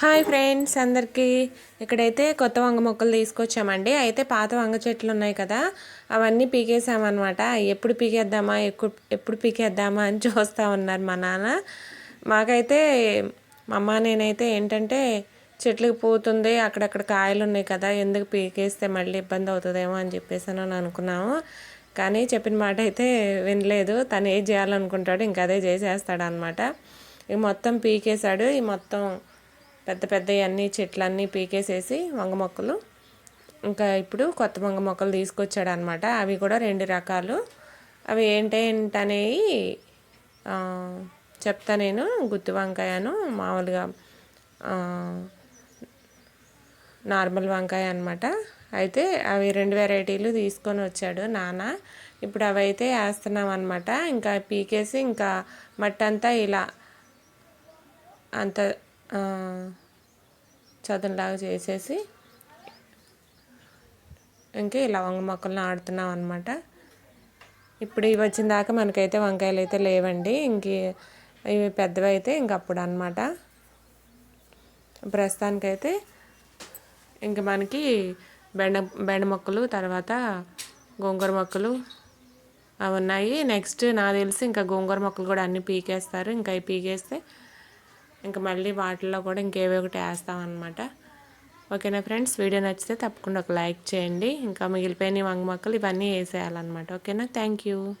Hi friends అందరికీ. ఇక్కడైతే కొత్త వంగ మొక్కలు తీసుకొచ్చామండి. అయితే పాత వంగ చెట్లు ఉన్నాయి కదా అవన్నీ పీకేసామన్నమాట. ఎప్పుడు పీకేద్దామా ఎక్కు ఎప్పుడు పీకేద్దామా అని చూస్తూ ఉన్నారు మా నాన్న. మాకైతే మా అమ్మ నేనైతే ఏంటంటే చెట్లకు పోతుంది అక్కడక్కడ కాయలు ఉన్నాయి కదా ఎందుకు పీకేస్తే మళ్ళీ ఇబ్బంది అవుతుందేమో అని చెప్పేసి అని అనుకున్నాము. కానీ చెప్పిన మాట అయితే వినలేదు. తను ఏం చేయాలనుకుంటాడు ఇంకా అదే చేసేస్తాడు అనమాట ఇక మొత్తం పీకేశాడు. ఈ మొత్తం పెద్ద పెద్ద అన్ని చెట్లన్నీ పీకేసేసి వంగ మొక్కలు. ఇంకా ఇప్పుడు కొత్త వంగ మొక్కలు తీసుకొచ్చాడు అనమాట అవి కూడా రెండు రకాలు. అవి ఏంటేంటనేవి చెప్తా నేను. గుత్తి వంకాయను మామూలుగా నార్మల్ వంకాయ అనమాట అయితే అవి రెండు వెరైటీలు తీసుకొని వచ్చాడు నాన్న. ఇప్పుడు అవి అయితే వేస్తున్నాం అనమాట ఇంకా పీకేసి ఇంకా మట్టి అంతా ఇలా అంత చదునులాగా చేసేసి ఇంకా ఈ లవంగ మొక్కలను ఆడుతున్నాం అనమాట ఇప్పుడు ఇవి వచ్చిన దాకా మనకైతే వంకాయలు అయితే లేవండి. ఇంక ఇవి పెద్దవి అయితే ఇంకప్పుడు అనమాట ప్రస్తుతానికైతే ఇంక మనకి బెండ బెండ మొక్కలు తర్వాత గోంగూర మొక్కలు అవి ఉన్నాయి. నెక్స్ట్ నాకు తెలిసి ఇంకా గోంగూర మొక్కలు కూడా అన్నీ పీకేస్తారు. ఇంకా అవి పీకేస్తే ఇంకా మళ్ళీ వాటిల్లో కూడా ఇంకేవో ఒకటి వేస్తామన్నమాట ఓకేనా ఫ్రెండ్స్? వీడియో నచ్చితే తప్పకుండా ఒక లైక్ చేయండి. ఇంకా మిగిలిపోయిన వంగ మొక్కలు ఇవన్నీ వేసేయాలన్నమాట. ఓకేనా? Thank you.